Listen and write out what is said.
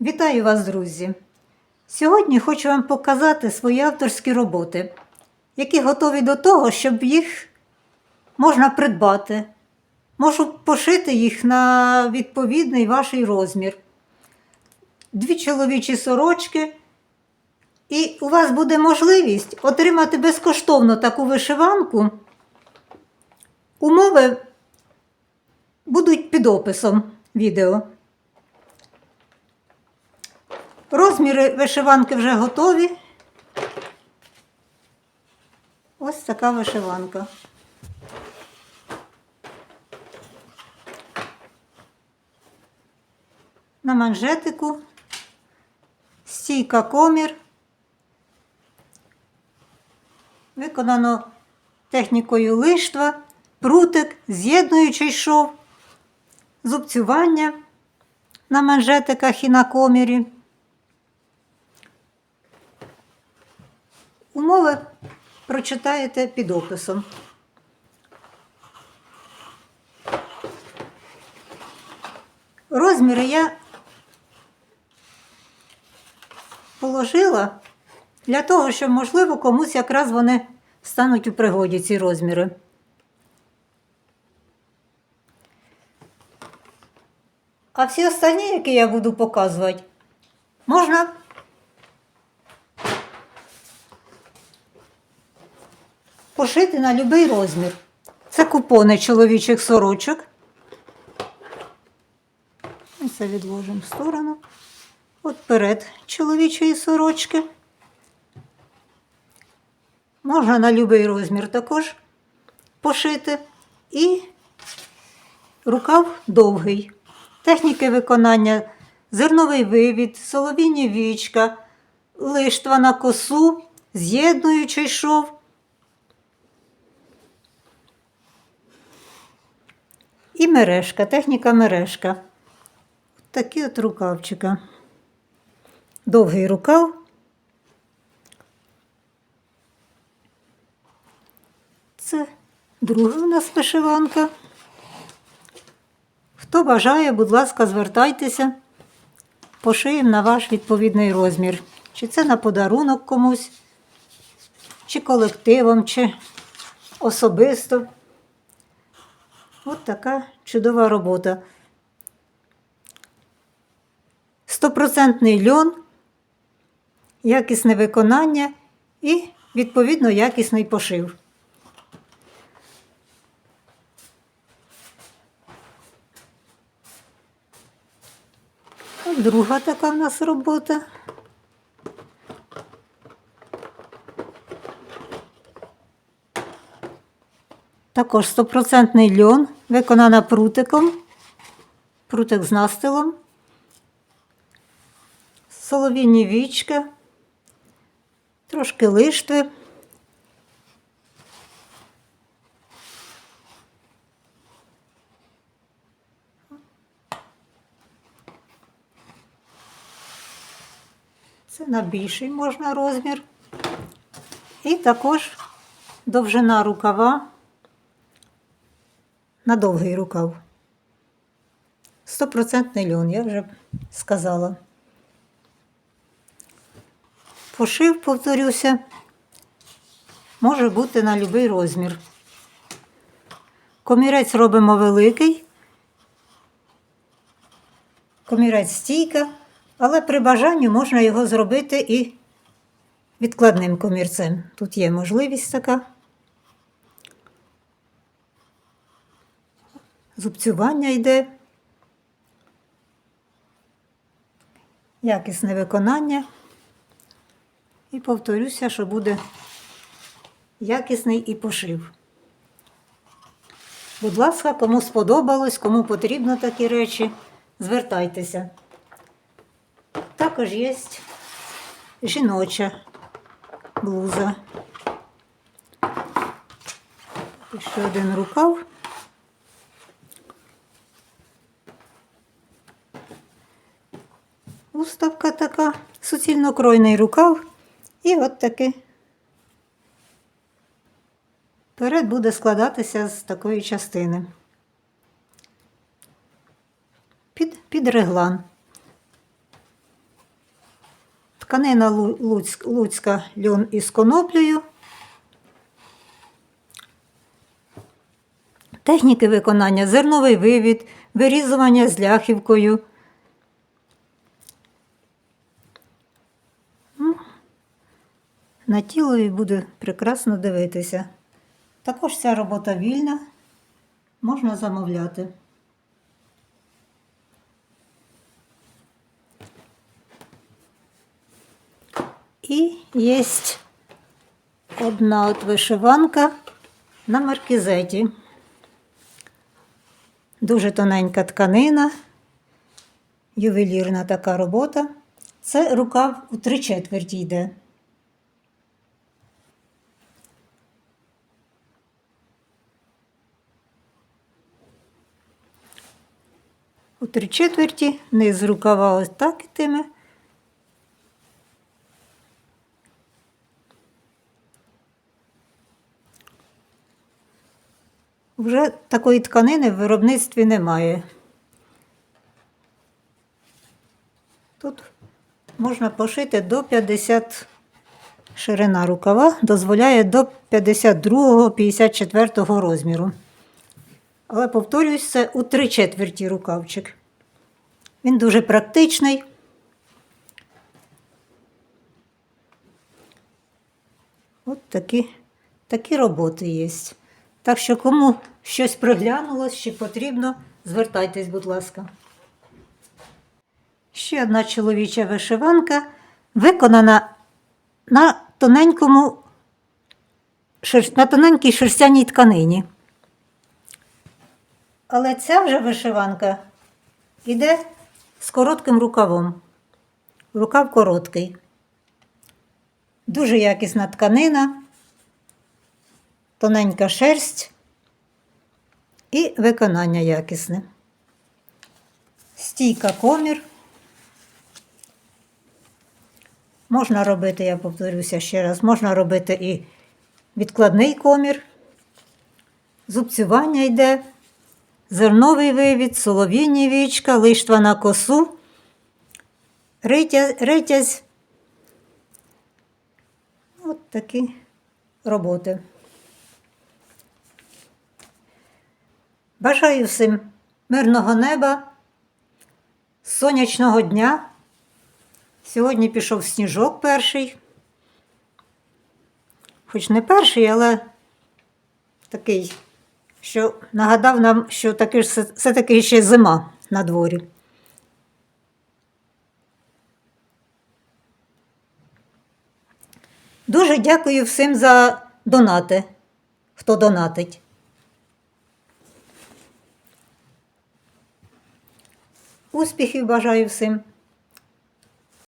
Вітаю вас, друзі! Сьогодні хочу вам показати свої авторські роботи, які готові до того, щоб їх можна придбати. Можу пошити їх на відповідний ваш розмір. Дві чоловічі сорочки. І у вас буде можливість отримати безкоштовно таку вишиванку. Умови будуть під описом відео. Розміри вишиванки вже готові. Ось така вишиванка. На манжетику, стійка комір. Виконано технікою лиштва, прутик, з'єднуючий шов, зубцювання на манжетиках і на комірі. Умови прочитаєте під описом. Розміри я положила для того, щоб, можливо, комусь якраз вони стануть у пригоді ці розміри. А всі останні, які я буду показувати, можна пошити на будь-який розмір. Це купони чоловічих сорочок. Це відложимо в сторону. От перед чоловічої сорочки. Можна на будь-який розмір також пошити. І рукав довгий. Техніки виконання зерновий вивід, соловіння вічка, лиштва на косу, з'єднуючий шов. І мережка, техніка мережка. Такі от рукавчика. Довгий рукав. Це друга у нас вишиванка. Хто бажає, будь ласка, звертайтеся, пошиємо на ваш відповідний розмір. Чи це на подарунок комусь, чи колективом, чи особисто. От така чудова робота. Стопроцентний льон, якісне виконання і, відповідно, якісний пошив. Друга така в нас робота. Також стопроцентний льон, виконана прутиком, прутик з настилом, солов'їні вічка, трошки лиштви. Це на більший можна розмір. І також довжина рукава на довгий рукав. Стопроцентний льон, я вже сказала. Пошив, повторюся, може бути на будь-який розмір. Комірець робимо великий, комірець стійка, але при бажанні можна його зробити і відкладним комірцем. Тут є можливість така. Зубцювання йде. Якісне виконання. І повторюся, що буде якісний і пошив. Будь ласка, кому сподобалось, кому потрібно такі речі, звертайтеся. Також є жіноча блуза. Ще один рукав. Уставка така, суцільнокройний рукав. І от таки перед буде складатися з такої частини. Під, під реглан. Тканина луцьк- луцька льон із коноплею. Техніки виконання зерновий вивід, вирізування з ляхівкою. На тілові буде прекрасно дивитися. Також ця робота вільна, можна замовляти. І є одна от вишиванка на маркізеті. Дуже тоненька тканина, ювелірна така робота. Це рукав у три четверті йде. У три четверті низ рукава ось так ітиме. Вже такої тканини в виробництві немає. Тут можна пошити до 50 ширина рукава, дозволяє до 52-54 розміру. Але повторюсь, це у три четверті рукавчик. Він дуже практичний. От такі, такі роботи є. Так що, кому щось приглянулось чи потрібно, звертайтесь, будь ласка. Ще одна чоловіча вишиванка виконана на тоненькому на тоненькій шерстяній тканині. Але ця вже вишиванка йде з коротким рукавом. Рукав короткий. Дуже якісна тканина, тоненька шерсть і виконання якісне. Стійка комір. Можна робити, я повторюся ще раз, можна робити і відкладний комір, зубцювання йде, зерновий вивід, солов'їні вічка, лиштва на косу, ритязь, ритязь. От такі роботи. Бажаю всім мирного неба, сонячного дня. Сьогодні пішов сніжок перший. Хоч не перший, але такий, що нагадав нам, що таки ж все- все-таки ще зима на дворі. Дуже дякую всім за донати, хто донатить. Успіхів бажаю всім!